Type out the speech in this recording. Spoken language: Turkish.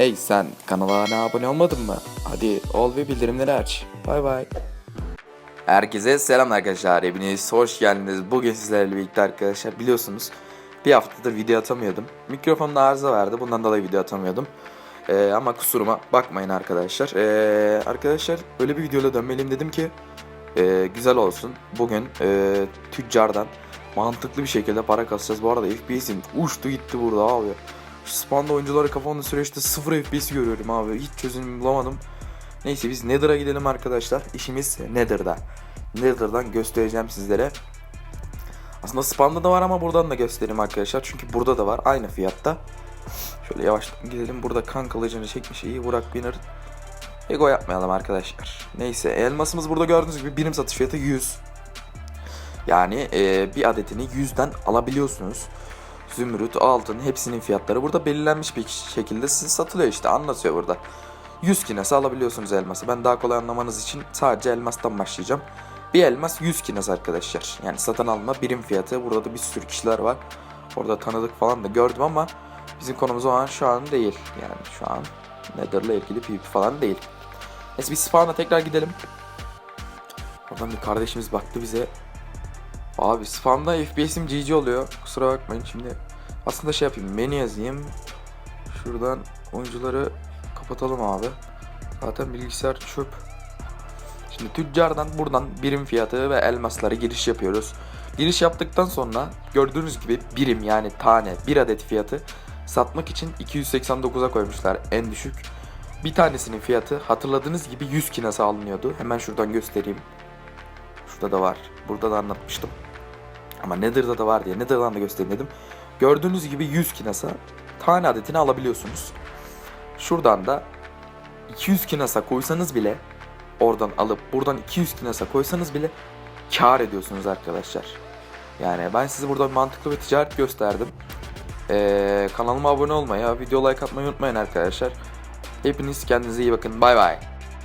Hey sen kanala abone olmadın mı? Hadi ol ve bildirimleri aç. Bay bay. Herkese selam arkadaşlar. Hepiniz hoş geldiniz. Bugün sizlerle birlikte arkadaşlar biliyorsunuz bir haftadır video atamıyordum. Mikrofonda arıza vardı. Bundan dolayı video atamıyordum. Ee, ama kusuruma bakmayın arkadaşlar. Ee, arkadaşlar böyle bir videoyla dönmeliyim dedim ki e, güzel olsun. Bugün e, tüccardan mantıklı bir şekilde para kasacağız. Bu arada FPS'im uçtu gitti burada abi. Şu spawn'da oyuncuları kafamda süreçte 0 FPS görüyorum abi. Hiç çözüm bulamadım. Neyse biz Nether'a gidelim arkadaşlar. İşimiz Nether'da. Nether'dan göstereceğim sizlere. Aslında spawn'da da var ama buradan da göstereyim arkadaşlar. Çünkü burada da var aynı fiyatta. Şöyle yavaş gidelim. Burada kan kılıcını çekmiş iyi. Burak Winner. Ego yapmayalım arkadaşlar. Neyse elmasımız burada gördüğünüz gibi birim satış fiyatı 100. Yani e, bir adetini 100'den alabiliyorsunuz. Zümrüt, altın hepsinin fiyatları burada belirlenmiş bir şekilde size satılıyor işte anlatıyor burada. 100 kinesi alabiliyorsunuz elması. Ben daha kolay anlamanız için sadece elmastan başlayacağım. Bir elmas 100 kines arkadaşlar. Yani satın alma birim fiyatı. Burada da bir sürü kişiler var. Orada tanıdık falan da gördüm ama bizim konumuz o an şu an değil. Yani şu an Nether'la ilgili PvP falan değil. Neyse biz spawn'a tekrar gidelim. Oradan bir kardeşimiz baktı bize. Abi spawn'da FPS'im GG oluyor. Kusura bakmayın şimdi. Aslında şey yapayım. Menü yazayım. Şuradan oyuncuları kapatalım abi. Zaten bilgisayar çöp. Şimdi tüccardan buradan birim fiyatı ve elmasları giriş yapıyoruz. Giriş yaptıktan sonra gördüğünüz gibi birim yani tane bir adet fiyatı satmak için 289'a koymuşlar en düşük. Bir tanesinin fiyatı hatırladığınız gibi 100 kinası alınıyordu. Hemen şuradan göstereyim. Şurada da var. Burada da anlatmıştım. Ama Nether'da da var diye Nether'dan da göstereyim dedim. Gördüğünüz gibi 100 kinasa tane adetini alabiliyorsunuz. Şuradan da 200 kinasa koysanız bile oradan alıp buradan 200 kinasa koysanız bile kar ediyorsunuz arkadaşlar. Yani ben size burada mantıklı bir ticaret gösterdim. Ee, kanalıma abone olmayı, video like atmayı unutmayın arkadaşlar. Hepiniz kendinize iyi bakın. Bay bay.